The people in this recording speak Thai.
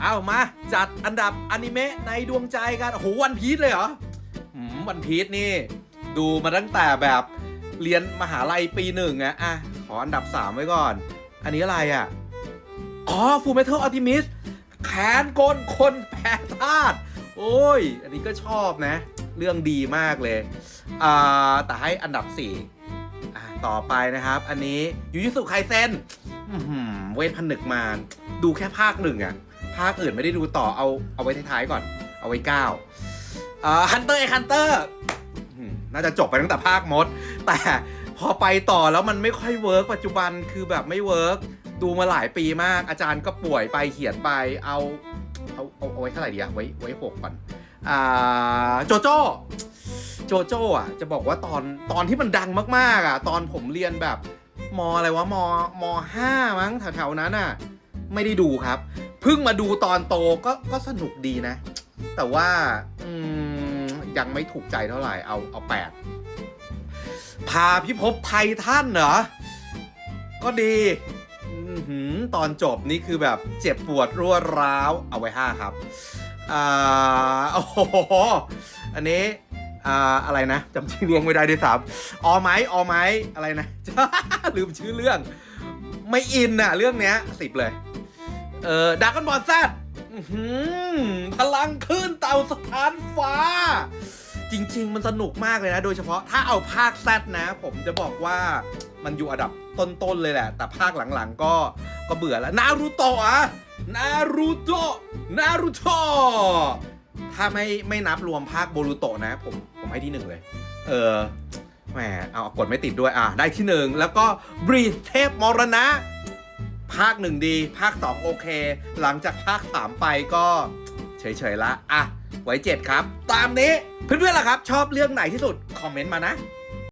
เอามาจัดอันดับอนิเมะในดวงใจกันโอ้โหวันพีชเลยเหรออันพีชนี่ ดูมาตั้งแต่แบบเรียนมหาลัยปีหนึ่งอะอะขออันดับ 3 ไว้ก่อน อันนี้อะไรอะอ๋อฟูเมทัลอัลติมิสแขนกลคนแปรธาตุโอ้ย อันนี้ก็ชอบนะ เรื่องดีมากเลย อ่า แต่ให้อันดับ 4 อะต่อไปนะครับ อันนี้ยูยุสุไคเซนเวทผนึกมาดูแค่ภาคหนึ่งอะ ภาคอื่นไม่ได้ดูต่อเอาเอาไว้ท้ายๆก่อน เอาไว้เก้าฮันเตอร์ไอฮันเตอร์น่าจะจบไปตั้งแต่ภาคมด แต่พอไปต่อแล้วมันไม่ค่อยเวิร์กปัจจุบันคือแบบไม่เวิร์กดูมาหลายปีมากอาจารย์ก็ป่วยไปเขียนไปเอาเอาเอาเอาไว้เท่าไหร่ดีอะไว้ไว้หกก่อนอ่าโจโจ้โจโจ้อะจะบอกว่าตอนตอนที่มันดังมากๆอะตอนผมเรียนแบบมอะไรวะมมห้ามั้งแถวๆนั้นอะไม่ได้ดูครับ พิ่งมาดูตอนโตก็ก็สนุกดีนะ แต่ว่าอืมยังไม่ถูกใจเท่าไหร่เอาเอาแปดพาพิภพไททันเหรอ ก็ดีอตอนจบนี่คือแบบเจ็บปวดรัวร้าวเอาไว้ห้าครับอ่าโอ้โหอันนี้อ่าอะไรนะจำชื่อเรื่องไม่ได้ด้วยซ้ำออไหมออไหมอะไรนะ ลืมชื่อเรื่อง ไม่อินอะเรื่องเนี้ยสิบเลย เออดักกันบอลแซดพลังขึ้นเต่าสถานฟ้า จริง ๆ มันสนุกมากเลยนะ โดยเฉพาะถ้าเอาภาคแซดนะ ผมจะบอกว่ามันอยู่อันดับต้น ๆ เลยแหละ แต่ภาคหลัง ๆ ก็ก็เบื่อแล้ว นารูโตะอะนารูโตะนารูโตะถ้าไม่ไม่นับรวมภาคโบรูโตะนะ ผมผมให้ที่หนึ่งเลย เออแหมเอากดไม่ติดด้วยอะได้ที่หนึ่งแล้วก็บรีเทพมรณะ ภาคหนึ่งดี ภาคสองโอเค หลังจากภาคสามไปก็เฉยๆละ อะ ไว้เจ็ดครับ ตามนี้ เพื่อนๆล่ะครับ ชอบเรื่องไหนที่สุด คอมเมนต์มานะ